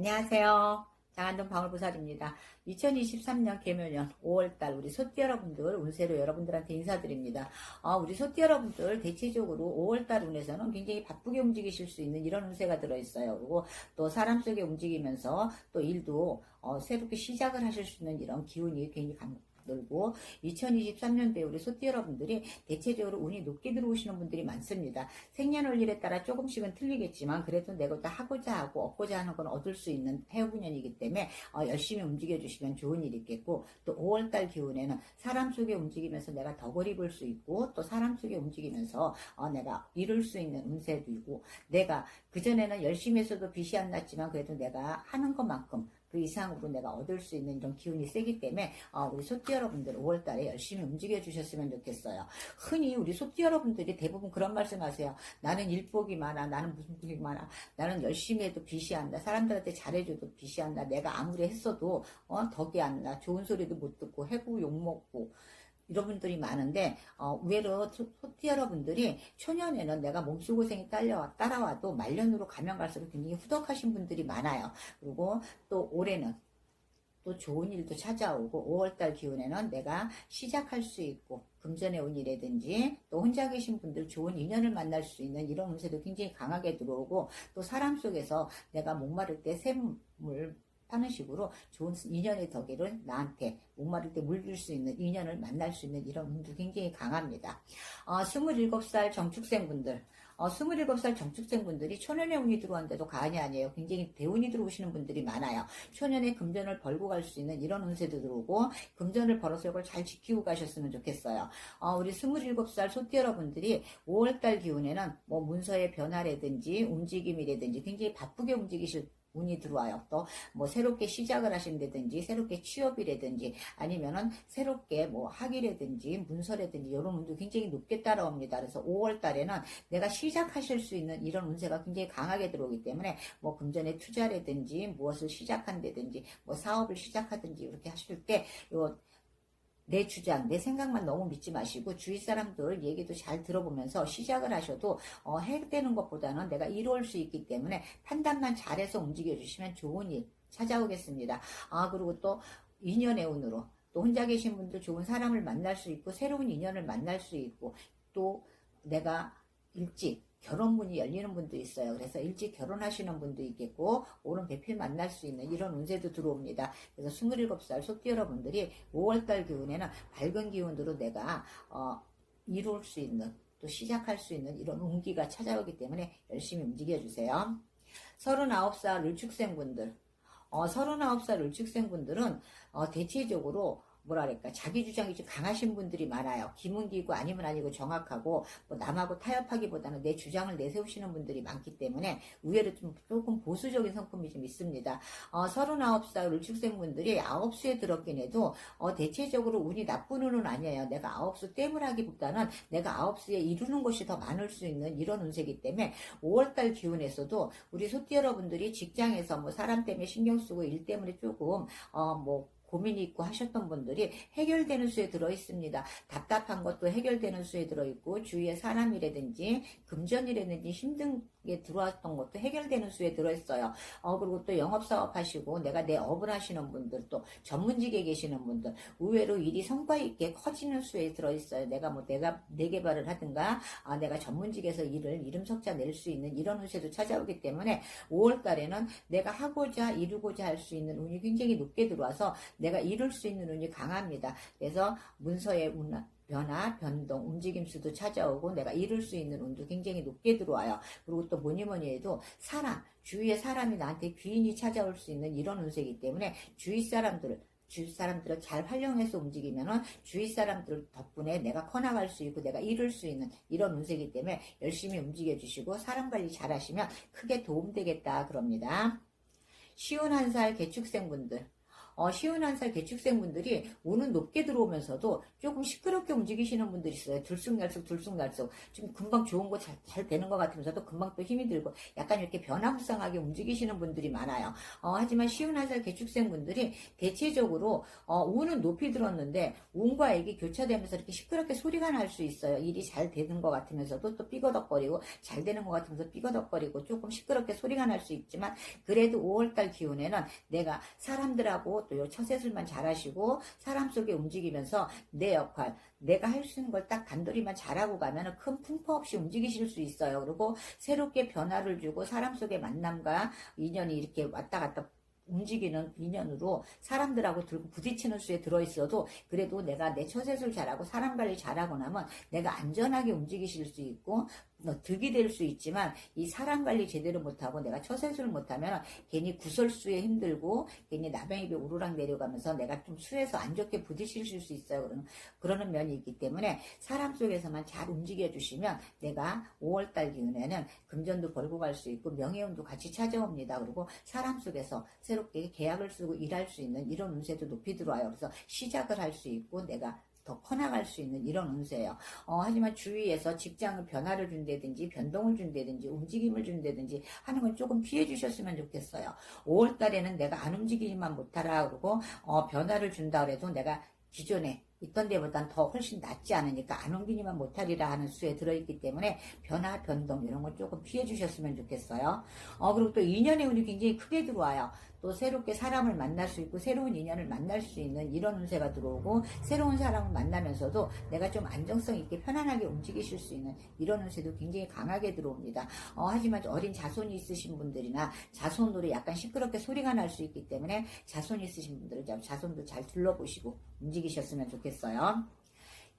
안녕하세요. 장안동 방울부살입니다. 2023년 개묘년 5월달 우리 소띠 여러분들 운세로 여러분들한테 인사드립니다. 아, 우리 소띠 여러분들 대체적으로 5월달 운에서는 굉장히 바쁘게 움직이실 수 있는 이런 운세가 들어있어요. 그리고 또 사람 속에 움직이면서 또 일도 어, 새롭게 시작을 하실 수 있는 이런 기운이 굉장히 강, 들고 2023년도에 우리 소띠 여러분들이 대체적으로 운이 높게 들어오시는 분들이 많습니다. 생년월일에 따라 조금씩은 틀리겠지만 그래도 내가 다 하고자 하고 얻고자 하는 건 얻을 수 있는 해운년이기 때문에 어, 열심히 움직여 주시면 좋은 일이 있겠고 또 5월달 기운에는 사람 속에 움직이면서 내가 덕을 입을 수 있고 또 사람 속에 움직이면서 어, 내가 이룰 수 있는 운세도 있고 내가 그전에는 열심히 했어도 빛이 안 났지만 그래도 내가 하는 것만큼 그 이상으로 내가 얻을 수 있는 이런 기운이 세기 때문에 어, 우리 소띠 여러분들 5월달에 열심히 움직여 주셨으면 좋겠어요. 흔히 우리 소띠 여러분들이 대부분 그런 말씀하세요. 나는 일복이 많아, 나는 무슨 복이 많아, 나는 열심히 해도 빛이 안 나, 사람들한테 잘해줘도 빛이 안 나, 내가 아무리 했어도 어, 덕이 안 나, 좋은 소리도 못 듣고 해고 욕 먹고 이런 분들이 많은데 어, 의외로 소- 소띠 여러분들이 초년에는 내가 몸수고생이 딸려 따라와도 말년으로 가면 갈수록 굉장히 후덕하신 분들이 많아요. 그리고 또 올해는 또 좋은 일도 찾아오고 5월달 기운에는 내가 시작할 수 있고 금전의 운이라든지 또 혼자 계신 분들 좋은 인연을 만날 수 있는 이런 운세도 굉장히 강하게 들어오고 또 사람 속에서 내가 목마를 때 샘물 하는 식으로 좋은 인연의 덕에를 나한테 목마를 때 물릴 수 있는 인연을 만날 수 있는 이런 운도 굉장히 강합니다. 어, 27살 정축생분들 어, 27살 정축생분들이 초년에 운이 들어왔는데도 가안이 아니에요. 굉장히 대운이 들어오시는 분들이 많아요. 초년에 금전을 벌고 갈 수 있는 이런 운세도 들어오고 금전을 벌어서 이걸 잘 지키고 가셨으면 좋겠어요. 어, 우리 27살 소띠 여러분들이 5월달 기운에는 뭐 문서의 변화라든지 움직임이라든지 굉장히 바쁘게 움직이실 운이 들어와요. 또 뭐 새롭게 시작을 하신다든지 새롭게 취업이라든지 아니면은 새롭게 뭐 학위라든지 문서라든지 이런 운도 굉장히 높게 따라옵니다. 그래서 5월 달에는 내가 시작하실 수 있는 이런 운세가 굉장히 강하게 들어오기 때문에 뭐 금전의 투자라든지 무엇을 시작한다든지 뭐 사업을 시작하든지 이렇게 하실 때요 내 주장, 내 생각만 너무 믿지 마시고 주위 사람들 얘기도 잘 들어보면서 시작을 하셔도 어, 해되는 것보다는 내가 이룰 수 있기 때문에 판단만 잘해서 움직여 주시면 좋은 일 찾아오겠습니다. 아 그리고 또 인연의 운으로 또 혼자 계신 분들 좋은 사람을 만날 수 있고 새로운 인연을 만날 수 있고 또 내가 일찍 결혼문이 열리는 분도 있어요. 그래서 일찍 결혼하시는 분도 있겠고, 오른 배필 만날 수 있는 이런 운세도 들어옵니다. 그래서 27살 속기 여러분들이 5월달 기운에는 밝은 기운으로 내가, 어, 이룰 수 있는, 또 시작할 수 있는 이런 운기가 찾아오기 때문에 열심히 움직여주세요. 39살 을축생분들, 어, 39살 을축생분들은, 어, 대체적으로 뭐랄까 자기 주장이 좀 강하신 분들이 많아요. 기문기고 아니면 아니고 정확하고 뭐 남하고 타협하기보다는 내 주장을 내세우시는 분들이 많기 때문에 의외로 좀 조금 보수적인 성품이 좀 있습니다. 어, 39살 을축생분들이 9수에 들었긴 해도 어, 대체적으로 운이 나쁜 운은 아니에요. 내가 9수 땜을 하기보다는 내가 9수에 이루는 것이 더 많을 수 있는 이런 운세기 때문에 5월달 기운에서도 우리 소띠 여러분들이 직장에서 뭐 사람 때문에 신경 쓰고 일 때문에 조금 어뭐 고민이 있고 하셨던 분들이 해결되는 수에 들어 있습니다. 답답한 것도 해결되는 수에 들어 있고 주위에 사람이라든지 금전이라든지 힘든 게 들어왔던 것도 해결되는 수에 들어 있어요. 어 그리고 또 영업 사업 하시고 내가 내 업을 하시는 분들 또 전문직에 계시는 분들 의외로 일이 성과 있게 커지는 수에 들어 있어요. 내가 뭐 내가 내 개발을 하든가 아 내가 전문직에서 일을 이름 석자 낼 수 있는 이런 운세도 찾아오기 때문에 5월 달에는 내가 하고자 이루고자 할 수 있는 운이 굉장히 높게 들어와서 내가 이룰 수 있는 운이 강합니다. 그래서 문서의 운, 변화, 변동, 움직임 수도 찾아오고 내가 이룰 수 있는 운도 굉장히 높게 들어와요. 그리고 또 뭐니 뭐니 해도 사람, 주위의 사람이 나한테 귀인이 찾아올 수 있는 이런 운세이기 때문에 주위 사람들을 주위 사람들을 잘 활용해서 움직이면은 주위 사람들 덕분에 내가 커나갈 수 있고 내가 이룰 수 있는 이런 운세이기 때문에 열심히 움직여 주시고 사람 관리 잘 하시면 크게 도움되겠다 그럽니다. 쉬운 한 살 개축생분들 어, 쉬운 한살 개축생분들이 운은 높게 들어오면서도 조금 시끄럽게 움직이시는 분들이 있어요. 들쑥날쑥 들쑥날쑥 좀 금방 좋은 거 잘 잘 되는 것 같으면서도 금방 또 힘이 들고 약간 이렇게 변화무쌍하게 움직이시는 분들이 많아요. 어, 하지만 쉬운 한살 개축생분들이 대체적으로 어, 운은 높이 들었는데 운과 액이 교차되면서 이렇게 시끄럽게 소리가 날 수 있어요. 일이 잘 되는 것 같으면서도 또 삐거덕거리고 잘 되는 것 같으면서 삐거덕거리고 조금 시끄럽게 소리가 날 수 있지만 그래도 5월달 기운에는 내가 사람들하고 또요 처세술만 잘하시고 사람 속에 움직이면서 내 역할 내가 할 수 있는 걸 딱 단돌이만 잘하고 가면 큰 풍파 없이 움직이실 수 있어요. 그리고 새롭게 변화를 주고 사람 속의 만남과 인연이 이렇게 왔다 갔다 움직이는 인연으로 사람들하고 들고 부딪히는 수에 들어있어도 그래도 내가 내 처세술 잘하고 사람 관리 잘하고 나면 내가 안전하게 움직이실 수 있고 뭐 득이 될 수 있지만 이 사람 관리 제대로 못하고 내가 처세술을 못하면 괜히 구설수에 힘들고 괜히 나병입에 우르락 내려가면서 내가 좀 수에서 안 좋게 부딪히실 수 있어요. 그러는, 그러는 면이 있기 때문에 사람 속에서만 잘 움직여 주시면 내가 5월달 기운에는 금전도 벌고 갈 수 있고 명예운도 같이 찾아옵니다. 그리고 사람 속에서 새롭게 계약을 쓰고 일할 수 있는 이런 운세도 높이 들어와요. 그래서 시작을 할 수 있고 내가 더 커나갈 수 있는 이런 운세예요. 어, 하지만 주위에서 직장을 변화를 준다든지 변동을 준다든지 움직임을 준다든지 하는 건 조금 피해 주셨으면 좋겠어요. 5월 달에는 내가 안 움직이지만 못하라 그러고 어, 변화를 준다 그래도 내가 기존에 있던 데보단 더 훨씬 낫지 않으니까 안 옮기니만 못하리라 하는 수에 들어있기 때문에 변화, 변동 이런 거 조금 피해 주셨으면 좋겠어요. 어, 그리고 또 인연의 운이 굉장히 크게 들어와요. 또 새롭게 사람을 만날 수 있고 새로운 인연을 만날 수 있는 이런 운세가 들어오고 새로운 사람을 만나면서도 내가 좀 안정성 있게 편안하게 움직이실 수 있는 이런 운세도 굉장히 강하게 들어옵니다. 어, 하지만 어린 자손이 있으신 분들이나 자손으로 약간 시끄럽게 소리가 날 수 있기 때문에 자손이 있으신 분들은 자손도 잘 둘러보시고 움직이셨으면 좋겠어요.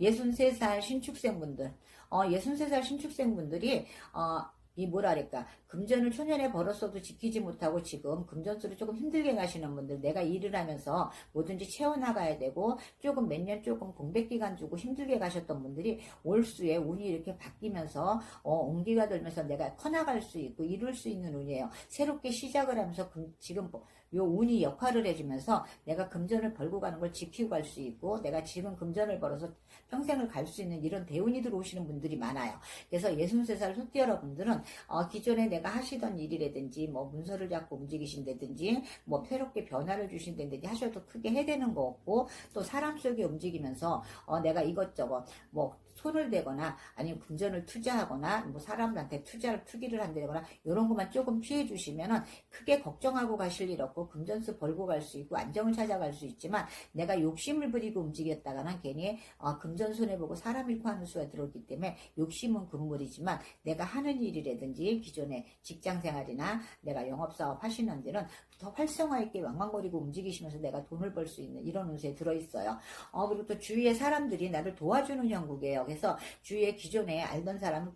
63살 신축생분들, 어, 63살 신축생분들이, 어, 이 뭐랄까 금전을 초년에 벌었어도 지키지 못하고 지금 금전수를 조금 힘들게 가시는 분들 내가 일을 하면서 뭐든지 채워나가야 되고 조금 몇 년 조금 공백기간 주고 힘들게 가셨던 분들이 올수에 운이 이렇게 바뀌면서 어, 온기가 들면서 내가 커나갈 수 있고 이룰 수 있는 운이에요 새롭게 시작을 하면서 금, 지금 뭐요 운이 역할을 해주면서 내가 금전을 벌고 가는 걸 지키고 갈 수 있고 내가 지금 금전을 벌어서 평생을 갈 수 있는 이런 대운이 들어오시는 분들이 많아요. 그래서 63살 소띠 여러분들은 어, 기존에 내가 하시던 일이라든지 뭐 문서를 잡고 움직이신다든지 뭐 새롭게 변화를 주신다든지 하셔도 크게 해되는 거 없고 또 사람 속에 움직이면서 어, 내가 이것저것 뭐 손을 대거나 아니면 금전을 투자하거나 뭐 사람들한테 투자를 투기를 한다거나 이런 것만 조금 피해 주시면은 크게 걱정하고 가실 일 없고 금전수 벌고 갈 수 있고 안정을 찾아갈 수 있지만 내가 욕심을 부리고 움직였다가는 괜히 어, 금전 손해 보고 사람 잃고 하는 수가 들어오기 때문에 욕심은 금물이지만 내가 하는 일이라든지 기존의 직장 생활이나 내가 영업 사업 하시는 데는 더 활성화 있게 왕왕거리고 움직이시면서 내가 돈을 벌 수 있는 이런 운세에 들어 있어요. 어, 그리고 또 주위의 사람들이 나를 도와주는 형국이에요. 그래서 주위에 기존에 알던 사람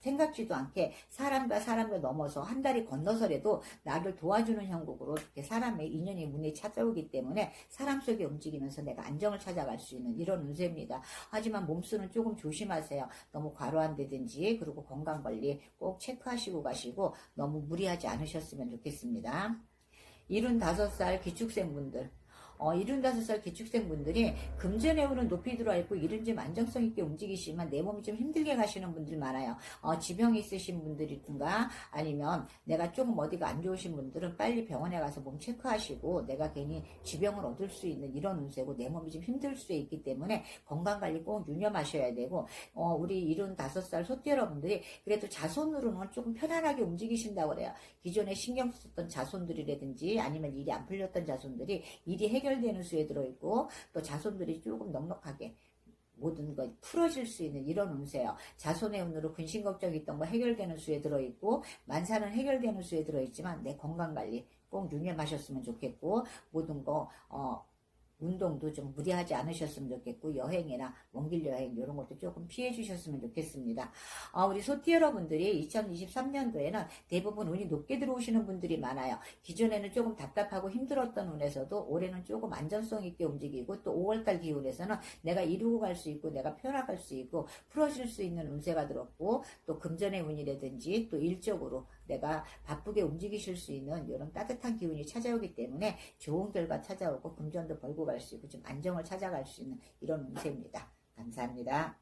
생각지도 않게 사람과 사람을 넘어서 한 달이 건너서라도 나를 도와주는 형국으로 이렇게 사람의 인연이 문에 찾아오기 때문에 사람 속에 움직이면서 내가 안정을 찾아갈 수 있는 이런 운세입니다. 하지만 몸수는 조금 조심하세요. 너무 과로한다든지 그리고 건강관리 꼭 체크하시고 가시고 너무 무리하지 않으셨으면 좋겠습니다. 75살 기축생분들 어, 75살 기축생분들이 금전의 운은 높이 들어와 있고 이런 좀 안정성 있게 움직이시면 내 몸이 좀 힘들게 가시는 분들 많아요. 어, 지병이 있으신 분들이든가 아니면 내가 조금 어디가 안 좋으신 분들은 빨리 병원에 가서 몸 체크하시고 내가 괜히 지병을 얻을 수 있는 이런 운세고 내 몸이 좀 힘들 수 있기 때문에 건강관리 꼭 유념하셔야 되고 어, 우리 75살 소띠 여러분들이 그래도 자손으로는 조금 편안하게 움직이신다고 그래요. 기존에 신경 썼던 자손들이라든지 아니면 일이 안 풀렸던 자손들이 일이 해결되는 수에 들어있고 또 자손들이 조금 넉넉하게 모든 것 풀어질 수 있는 이런 운세요. 자손의 운으로 근심 걱정이 있던 거 해결되는 수에 들어있고 만사는 해결되는 수에 들어있지만 내 건강관리 꼭 유념하셨으면 좋겠고 모든 거 어, 운동도 좀 무리하지 않으셨으면 좋겠고 여행이나 먼 길 여행 이런 것도 조금 피해 주셨으면 좋겠습니다. 아, 우리 소띠 여러분들이 2023년도에는 대부분 운이 높게 들어오시는 분들이 많아요. 기존에는 조금 답답하고 힘들었던 운에서도 올해는 조금 안전성 있게 움직이고 또 5월달 기운에서는 내가 이루고 갈 수 있고 내가 펴나갈 수 있고 풀어질 수 있는 운세가 들었고 또 금전의 운이라든지 또 일적으로 내가 바쁘게 움직이실 수 있는 이런 따뜻한 기운이 찾아오기 때문에 좋은 결과 찾아오고 금전도 벌고 갈 수 있고 좀 안정을 찾아갈 수 있는 이런 운세입니다. 감사합니다.